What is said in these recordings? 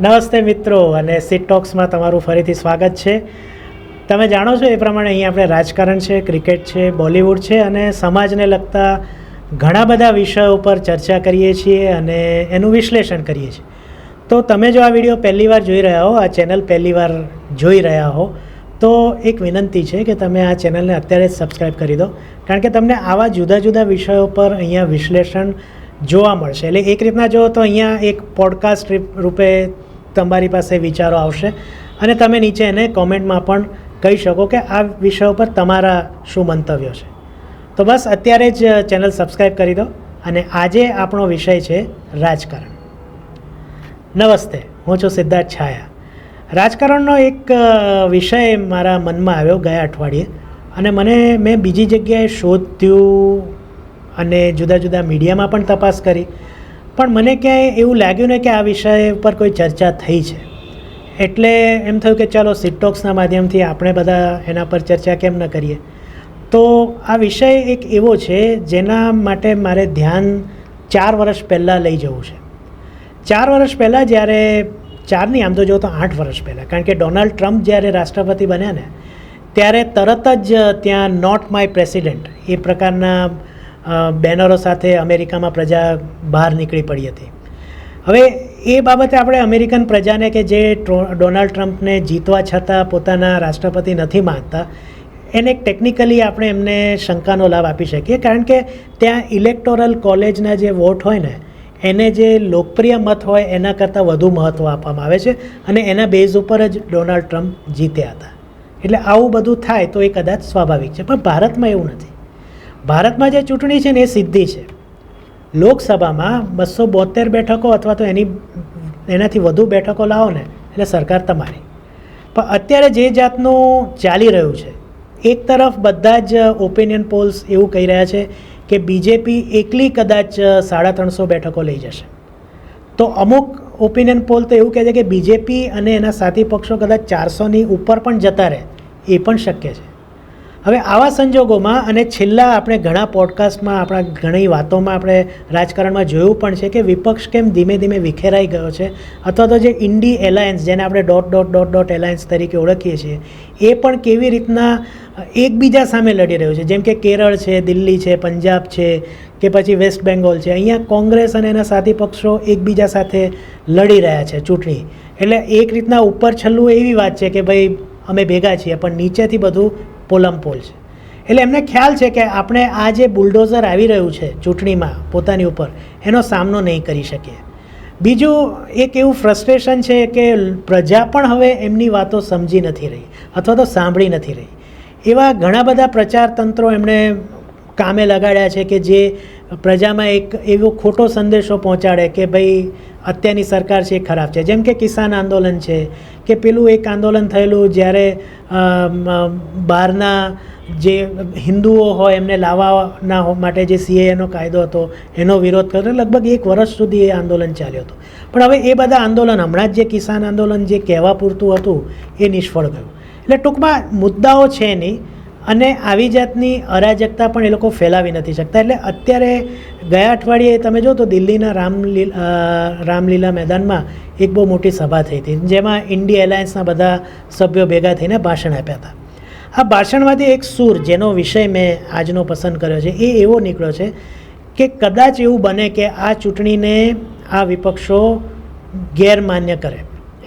નમસ્તે મિત્રો અને સીટ ટોક્સમાં તમારું ફરીથી સ્વાગત છે. તમે જાણો છો એ પ્રમાણે અહીં આપણે રાજકારણ છે, ક્રિકેટ છે, બોલિવૂડ છે અને સમાજને લગતા ઘણા બધા વિષયો ઉપર ચર્ચા કરીએ છીએ અને એનું વિશ્લેષણ કરીએ છીએ. તો તમે જો આ વીડિયો પહેલી વાર જોઈ રહ્યા હો, આ ચેનલ પહેલી વાર જોઈ રહ્યા હો, તો એક વિનંતી છે કે તમે આ ચેનલને અત્યારે જ સબસ્ક્રાઈબ કરી દો. કારણ કે તમને આવા જુદા જુદા વિષયો પર અહીંયા વિશ્લેષણ જોવા મળશે. એટલે એક રીતના જો તો અહીંયા એક પોડકાસ્ટ રૂપે તમારી પાસે વિચારો આવશે. અને તમે નીચે એને કોમેન્ટમાં પણ કહી શકો કે આ વિષય ઉપર તમારા શું મંતવ્યો છે. તો બસ અત્યારે જ ચેનલ સબસ્ક્રાઈબ કરી દો અને આજે આપણો વિષય છે રાજકારણ. નમસ્તે, હું છું સિદ્ધાર્થ છાયા. રાજકારણનો એક વિષય મારા મનમાં આવ્યો ગયા અઠવાડિયે. અને મને, મેં બીજી જગ્યાએ શોધ્યું અને જુદા જુદા મીડિયામાં પણ તપાસ કરી. પણ મને ક્યાંય એવું લાગ્યું ને કે આ વિષય ઉપર કોઈ ચર્ચા થઈ છે. એટલે એમ થયું કે ચાલો સિટોક્સના માધ્યમથી આપણે બધા એના પર ચર્ચા કેમ ન કરીએ. તો આ વિષય એક એવો છે જેના માટે મારે ધ્યાન ચાર વર્ષ પહેલાં લઈ જવું છે. ચાર વર્ષ પહેલાં જ્યારે ચારની આમ તો જો તો આઠ વર્ષ પહેલાં, કારણ કે ડોનાલ્ડ ટ્રમ્પ જ્યારે રાષ્ટ્રપતિ બન્યા ને, ત્યારે તરત જ ત્યાં નોટ માય પ્રેસિડેન્ટ એ પ્રકારના બેનરો સાથે અમેરિકામાં પ્રજા બહાર નીકળી પડી હતી. હવે એ બાબતે આપણે અમેરિકન પ્રજાને કે જે ડોનાલ્ડ ટ્રમ્પને જીતવા છતાં પોતાના રાષ્ટ્રપતિ નથી માનતા, એને ટેકનિકલી આપણે એમને શંકાનો લાભ આપી શકીએ. કારણ કે ત્યાં ઇલેક્ટોરલ કોલેજના જે વોટ હોય ને, એને જે લોકપ્રિય મત હોય એના કરતાં વધુ મહત્ત્વ આપવામાં આવે છે અને એના બેઝ ઉપર જ ડોનાલ્ડ ટ્રમ્પ જીત્યા હતા. એટલે આવું બધું થાય તો એ કદાચ સ્વાભાવિક છે. પણ ભારતમાં એવું નથી. ભારતમાં જે ચૂંટણી છે ને એ સીધી છે. લોકસભામાં બસો બોતેર બેઠકો અથવા તો એની, એનાથી વધુ બેઠકો લાવો ને, એટલે સરકાર તમારી. પણ અત્યારે જે જાતનું ચાલી રહ્યું છે, એક તરફ બધા જ ઓપિનિયન પોલ્સ એવું કહી રહ્યા છે કે બીજેપી એકલી કદાચ સાડા ત્રણસો બેઠકો લઈ જશે. તો અમુક ઓપિનિયન પોલ તો એવું કહે છે કે બીજેપી અને એના સાથી પક્ષો કદાચ ચારસોની ઉપર પણ જતા રહે, એ પણ શક્ય છે. હવે આવા સંજોગોમાં અને છેલ્લા આપણે ઘણા પોડકાસ્ટમાં, આપણા ઘણી વાતોમાં આપણે રાજકારણમાં જોયું પણ છે કે વિપક્ષ કેમ ધીમે ધીમે વિખેરાઈ ગયો છે અથવા તો જે ઇન્ડી એલાયન્સ, જેને આપણે dot dot dot dot alliance તરીકે ઓળખીએ છીએ, એ પણ કેવી રીતના એકબીજા સામે લડી રહ્યું છે? જેમ કે કેરળ છે, દિલ્હી છે, પંજાબ છે કે પછી વેસ્ટ બેંગોલ છે. અહીંયા કોંગ્રેસ અને એના સાથી પક્ષો એકબીજા સાથે લડી રહ્યા છે ચૂંટણી. એટલે એક રીતના ઉપર છેલ્લું એવી વાત છે કે ભાઈ અમે ભેગા છીએ, પણ નીચેથી બધું પોલમપોલ છે. એટલે એમને ખ્યાલ છે કે આપણે આ જે બુલડોઝર આવી રહ્યું છે ચૂંટણીમાં પોતાની ઉપર, એનો સામનો નહીં કરી શકીએ. બીજું, એક એવું ફ્રસ્ટ્રેશન છે કે પ્રજા પણ હવે એમની વાતો સમજી નથી રહી, અથવા તો સાંભળી નથી રહી. એવા ઘણા બધા પ્રચાર તંત્રો એમણે કામે લગાડ્યા છે કે જે પ્રજામાં એક એવો ખોટો સંદેશો પહોંચાડે કે ભાઈ, અત્યારની સરકાર છે એ ખરાબ છે. જેમ કે કિસાન આંદોલન છે, કે પેલું એક આંદોલન થયેલું જ્યારે બહારના જે હિન્દુઓ હોય એમને લાવવાના માટે જે સીએનો કાયદો હતો, એનો વિરોધ કર્યો. લગભગ એક વર્ષ સુધી એ આંદોલન ચાલ્યું હતું. પણ હવે એ બધા આંદોલન, હમણાં જ જે કિસાન આંદોલન જે કહેવા પૂરતું હતું, એ નિષ્ફળ ગયું. એટલે ટૂંકમાં મુદ્દાઓ છે નહીં અને આવી જાતની અરાજકતા પણ એ લોકો ફેલાવી નથી શકતા. એટલે અત્યારે ગયા અઠવાડિયે તમે જો તો દિલ્હીના રામલી રામલીલા મેદાનમાં એક બહુ મોટી સભા થઈ હતી, જેમાં ઇન્ડિયા એલાયન્સના બધા સભ્યો ભેગા થઈને ભાષણ આપ્યા હતા. આ ભાષણમાંથી એક સૂર, જેનો વિષય મેં આજનો પસંદ કર્યો છે, એ એવો નીકળ્યો છે કે કદાચ એવું બને કે આ ચૂંટણીને આ વિપક્ષો ગેરમાન્ય કરે.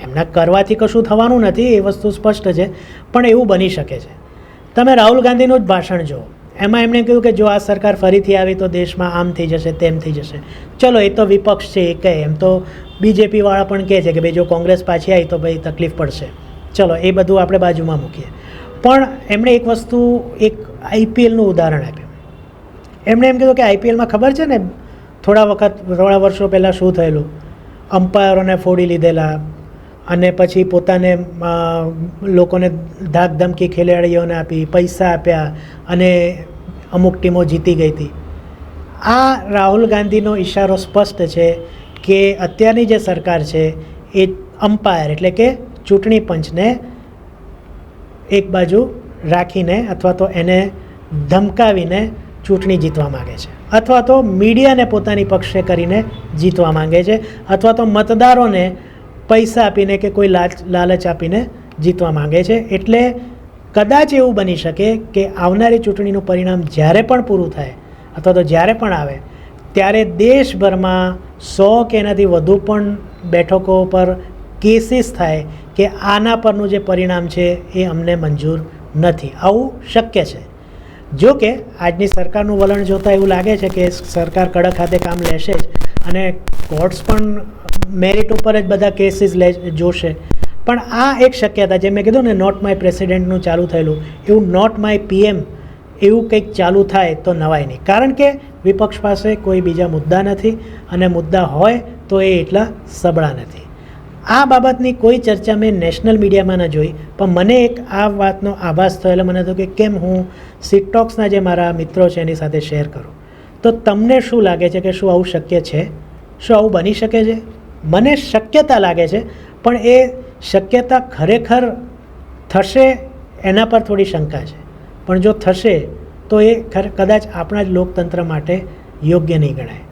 એમના કરવાથી કશું થવાનું નથી, એ વસ્તુ સ્પષ્ટ છે, પણ એવું બની શકે છે. તમે રાહુલ ગાંધીનું જ ભાષણ જુઓ. એમાં એમણે કહ્યું કે જો આ સરકાર ફરીથી આવી તો દેશમાં આમ થઈ જશે, તેમ થઈ જશે. ચલો, એ તો વિપક્ષ છે, એ કહે. એમ તો બીજેપીવાળા પણ કહે છે કે ભાઈ જો કોંગ્રેસ પાછી આવી તો ભાઈ તકલીફ પડશે. ચલો, એ બધું આપણે બાજુમાં મૂકીએ. પણ એમણે એક વસ્તુ, એક આઈપીએલનું ઉદાહરણ આપ્યું. એમણે એમ કીધું કે આઈપીએલમાં ખબર છે ને, થોડા વખત, થોડા વર્ષો પહેલાં શું થયેલું? અમ્પાયરોને ફોડી લીધેલા અને પછી પોતાને લોકોને ધાક ધમકી ખેલાડીઓને આપી, પૈસા આપ્યા અને અમુક ટીમો જીતી ગઈ હતી. આ રાહુલ ગાંધીનો ઇશારો સ્પષ્ટ છે કે અત્યારની જે સરકાર છે એ અમ્પાયર એટલે કે ચૂંટણી પંચને એક બાજુ રાખીને અથવા તો એને ધમકાવીને ચૂંટણી જીતવા માગે છે. અથવા તો મીડિયાને પોતાની પક્ષે કરીને જીતવા માંગે છે. અથવા તો મતદારોને પૈસા આપીને કે કોઈ લાચ લાલચ આપીને જીતવા માંગે છે. એટલે કદાચ એવું બની શકે કે આવનારી ચૂંટણીનું પરિણામ જ્યારે પણ પૂરું થાય અથવા તો જ્યારે પણ આવે, ત્યારે દેશભરમાં સો કે એનાથી વધુ પણ બેઠકો પર કેસીસ થાય કે આના પરનું જે પરિણામ છે એ અમને મંજૂર નથી. આવું શક્ય છે. જો કે આજની સરકારનું વલણ જોતાં એવું લાગે છે કે સરકાર કડક હાથે કામ લેશે જ અને કોર્ટ્સ પણ મેરિટ ઉપર જ બધા કેસીસ લે, જોશે. પણ આ એક શક્યતા જે મેં કીધું ને નોટ માય પ્રેસિડેન્ટનું ચાલુ થયેલું. એવું નોટ માય પીએમ એવું કંઈક ચાલુ થાય તો નવાય નહીં. કારણ કે વિપક્ષ પાસે કોઈ બીજા મુદ્દા નથી અને મુદ્દા હોય તો એ એટલા સબળા નથી. આ બાબતની કોઈ ચર્ચા મેં નેશનલ મીડિયામાં ન જોઈ. પણ મને એક આ વાતનો આભાસ થયો. એટલે મને હતો કે કેમ હું સિટટોક્સના જે મારા મિત્રો છે એની સાથે શેર કરું. તો તમને શું લાગે છે કે શું આવું શક્ય છે? શું આવું બની શકે છે? મને શક્યતા લાગે છે, પણ એ શક્યતા ખરેખર થશે એના પર થોડી શંકા છે. પણ જો થશે, તો એ કદાચ આપણા જ લોકતંત્ર માટે યોગ્ય નહીં ગણાય.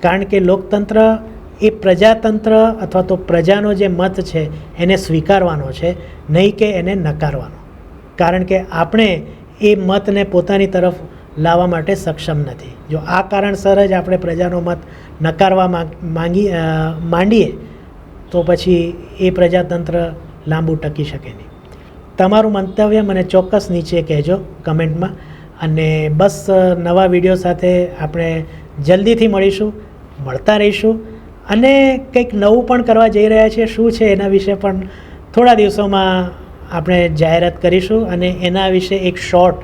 કારણ કે લોકતંત્ર એ પ્રજાતંત્ર અથવા તો પ્રજાનો જે મત છે, એને સ્વીકારવાનો છે, નહીં કે એને નકારવાનો. કારણ કે આપણે એ મતને પોતાની તરફ લાવવા માટે સક્ષમ નથી. જો આ કારણસર જ આપણે પ્રજાનો મત નકારવા માંગ- માંડીએ, તો પછી એ પ્રજાતંત્ર લાંબુ ટકી શકે નહીં. તમારું મંતવ્ય મને ચોક્કસ નીચે કહેજો કમેન્ટમાં. અને બસ નવા વીડિયો સાથે આપણે જલ્દીથી મળીશું, મળતા રહીશું. અને કંઈક નવું પણ કરવા જઈ રહ્યા છીએ, શું છે એના વિશે પણ થોડા દિવસોમાં આપણે જાહેરાત કરીશું. અને એના વિશે એક શોર્ટ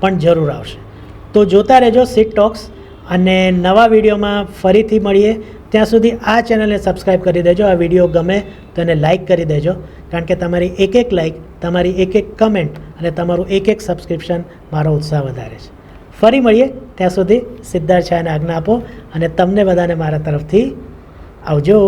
પણ જરૂર આવશે. તો જોતા રહેજો સીટ ટોક્સ અને નવા વિડીયોમાં ફરીથી મળીએ. ત્યાં સુધી આ ચેનલને સબસ્ક્રાઈબ કરી દેજો, આ વીડિયો ગમે તો એને લાઇક કરી દેજો. કારણ કે તમારી એક એક લાઇક, તમારી એક એક કમેન્ટ અને તમારું એક એક સબસ્ક્રિપ્શન મારો ઉત્સાહ વધારે છે. ફરી મળીએ. ત્યાં સુધી સિદ્ધાર્થ શાહને આજ્ઞા આપો અને તમને બધાને મારા તરફથી આવજો.